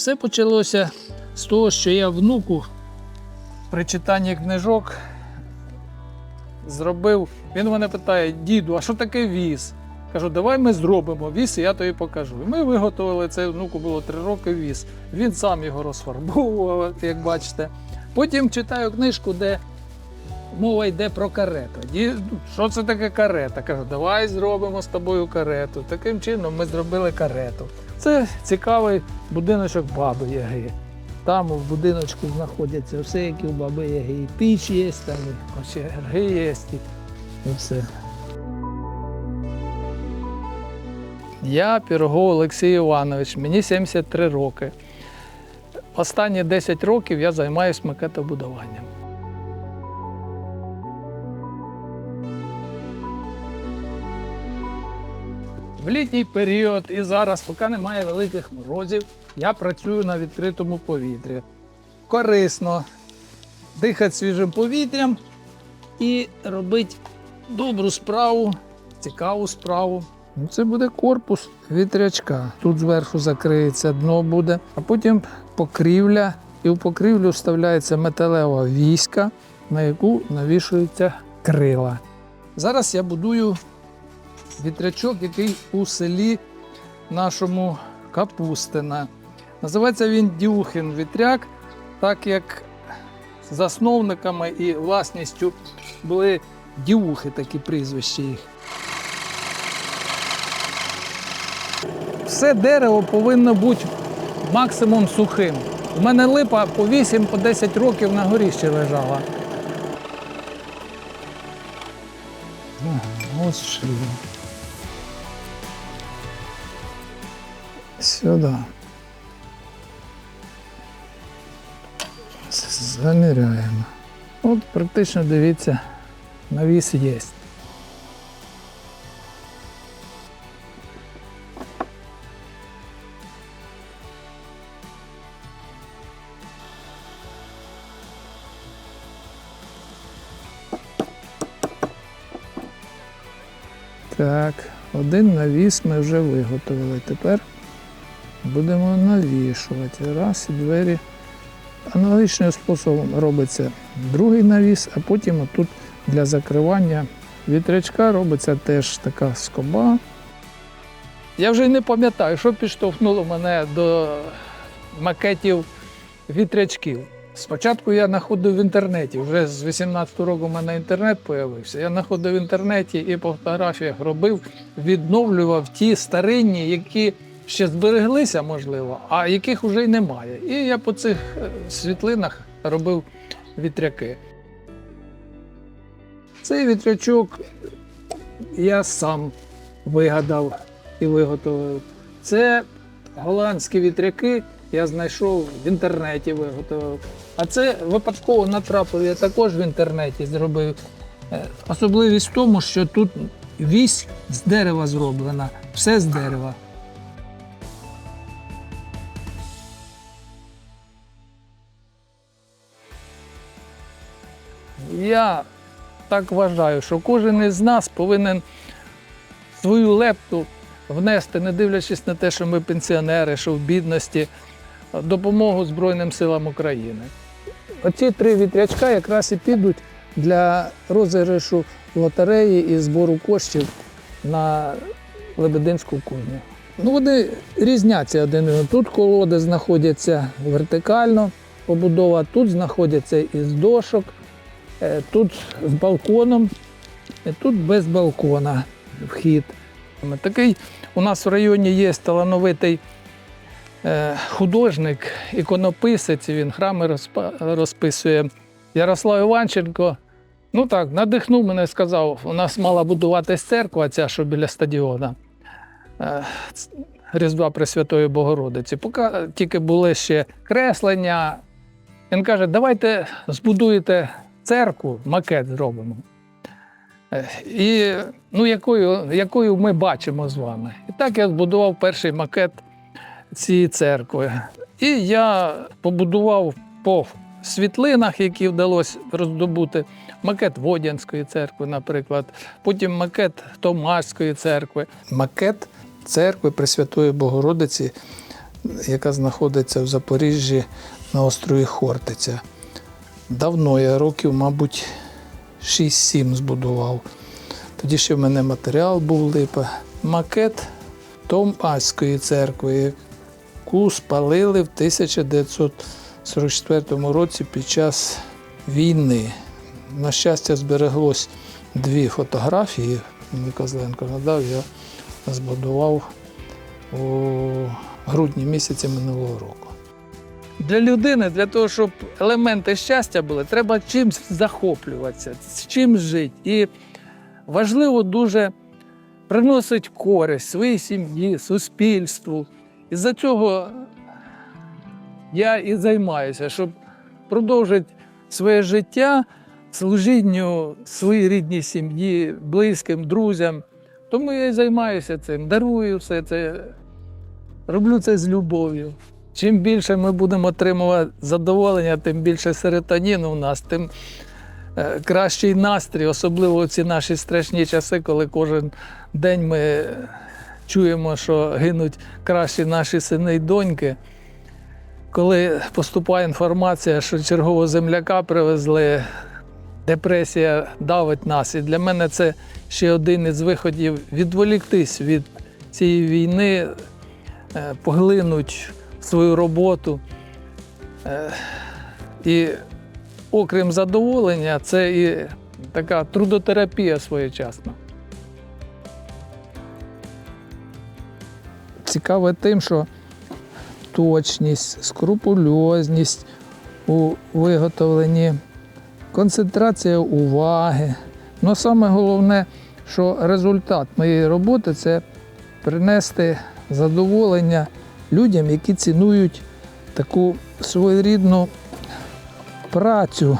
Все почалося з того, що я внуку при читанні книжок зробив. Він мене питає: діду, а що таке віз? Кажу, давай ми зробимо віз, і я тобі покажу. І ми виготовили цей внуку було три роки віз. Він сам його розфарбовував, як бачите. Потім читаю книжку, де мова йде про карету. Що це таке карета? Кажу, давай зробимо з тобою карету. Таким чином ми зробили карету. Це цікавий будиночок баби Яги. Там в будиночку знаходяться все, як і у баби Яги. І піч є, там і очерги є, і, все. Я Пірогов Олексій Іванович, мені 73 роки. Останні 10 років я займаюся макетобудуванням. В літній період і зараз, поки немає великих морозів, я працюю на відкритому повітрі. Корисно дихати свіжим повітрям і робити добру справу, цікаву справу. Ну, Це буде корпус вітрячка. Тут зверху закриється дно буде, а потім покрівля. І в покрівлю вставляється металева віська, на яку навішуються крила. Зараз я будую вітрячок, який у селі нашому Капустина. Називається він Дюхин вітряк, так як засновниками і власністю були дюхи, такі прізвища їх. Все дерево повинно бути максимум сухим. У мене липа по 8-10 років на горіщі лежала. Ага, Ось шило. Сюди. Заміряємо. От практично дивіться, навіс є. Так, один навіс ми вже виготовили. Тепер будемо навішувати. Раз і двері. Аналогічним способом робиться другий навіс, а потім тут для закривання вітрячка робиться теж така скоба. Я вже не пам'ятаю, що підштовхнуло мене до макетів вітрячків. Спочатку я знаходив в інтернеті, вже з 18 року в мене інтернет з'явився. Я знаходив в інтернеті і по фотографіях робив, відновлював ті старинні, які ще збереглися, можливо, а яких вже й немає. І я по цих е, світлинах робив вітряки. Цей вітрячок я сам вигадав і виготовив. Це голландські вітряки, я знайшов в інтернеті, виготовив. А це випадково натрапив, я також в інтернеті зробив. Е, Особливість в тому, що тут вісь з дерева зроблена, все з дерева. Я так вважаю, що кожен із нас повинен свою лепту внести, не дивлячись на те, що ми пенсіонери, що в бідності, допомогу Збройним силам України. Оці три вітрячка якраз і підуть для розіграшу лотереї і збору коштів на Лебединську кузню. Ну, вони різняться один. Тут колоди знаходяться вертикально, побудова, тут знаходяться із дошок, тут з балконом, тут без балкона вхід. Такий у нас в районі є талановитий е, художник, іконописець, він храми розписує. Ярослав Іванченко. Ну так, надихнув мене, сказав, у нас мала будуватись церква, ця, що біля стадіона. Е, Різдва Пресвятої Богородиці. Поки тільки були ще креслення. Він каже, давайте збудуєте церкву, макет зробимо. Е, І ну, якою, якою ми бачимо з вами. І так я збудував перший макет цієї церкви. І я побудував по світлинах, які вдалося роздобути, макет Водянської церкви, наприклад, потім макет Томашської церкви. Макет церкви Пресвятої Богородиці яка знаходиться в Запоріжжі на острові Хортиця. Давно я років, мабуть, 6-7 збудував. Тоді ще в мене матеріал був липа. Макет Томаської церкви, яку спалили в 1944 році під час війни. На щастя, збереглось дві фотографії. Мені Козленко надав, я збудував у грудні місяці минулого року. Для людини, для того, щоб елементи щастя були, треба чимось захоплюватися, з чимось жити. І важливо дуже приносить користь своїй сім'ї, суспільству. І за цього я і займаюся, щоб продовжити своє життя служінню своїй рідній сім'ї, близьким, друзям. Тому я і займаюся цим, дарую все це, роблю це з любов'ю. Чим більше ми будемо отримувати задоволення, тим більше серотоніну у нас, тим е, кращий настрій, особливо в ці наші страшні часи, коли кожен день ми чуємо, що гинуть кращі наші сини й доньки. Коли поступає інформація, що чергового земляка привезли, депресія давить нас. І для мене це ще один із виходів відволіктись від цієї війни, е, поглинуть свою роботу. Е, І окрім задоволення, це і така трудотерапія своєчасна. Цікаве тим, що точність, скрупульозність у виготовленні, концентрація уваги. Ну, саме головне, що результат моєї роботи це принести задоволення людям, які цінують таку своєрідну працю